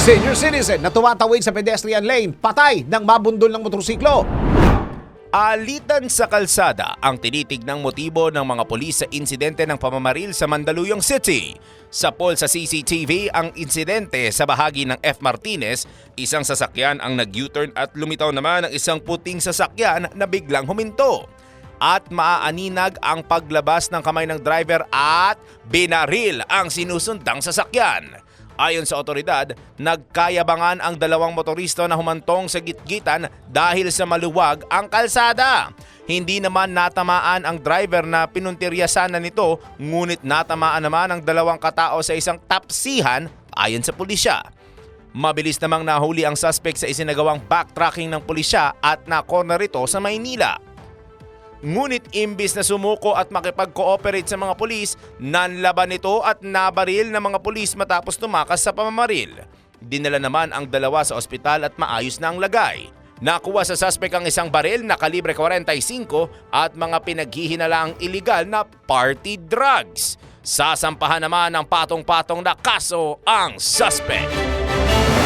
Senior citizen na tumatawid sa pedestrian lane, patay ng mabundol ng motorsiklo. Alitan sa kalsada ang tinitignang motibo ng mga pulis sa insidente ng pamamaril sa Mandaluyong City. Sa poll sa CCTV, ang insidente sa bahagi ng F. Martinez, isang sasakyan ang nag-U-turn at lumitaw naman ang isang puting sasakyan na biglang huminto. At maaaninag ang paglabas ng kamay ng driver at binaril ang sinusundang sasakyan. Ayon sa otoridad, nagkayabangan ang dalawang motorista na humantong sa gitgitan dahil sa maluwag ang kalsada. Hindi naman natamaan ang driver na pinuntiryasan na nito ngunit natamaan naman ang dalawang katao sa isang tapsihan ayon sa pulisya. Mabilis namang nahuli ang suspect sa isinagawang backtracking ng pulisya at na-corner ito sa Maynila. Ngunit imbis na sumuko at makipag-cooperate sa mga pulis, nanlaban ito at nabaril ng mga pulis matapos tumakas sa pamamaril. Dinala naman ang dalawa sa ospital at maayos na ang lagay. Nakuha sa suspect ang isang baril na kalibre 45 at mga pinaghihinalaang iligal na party drugs. Sasampahan naman ng patong-patong na kaso ang suspect.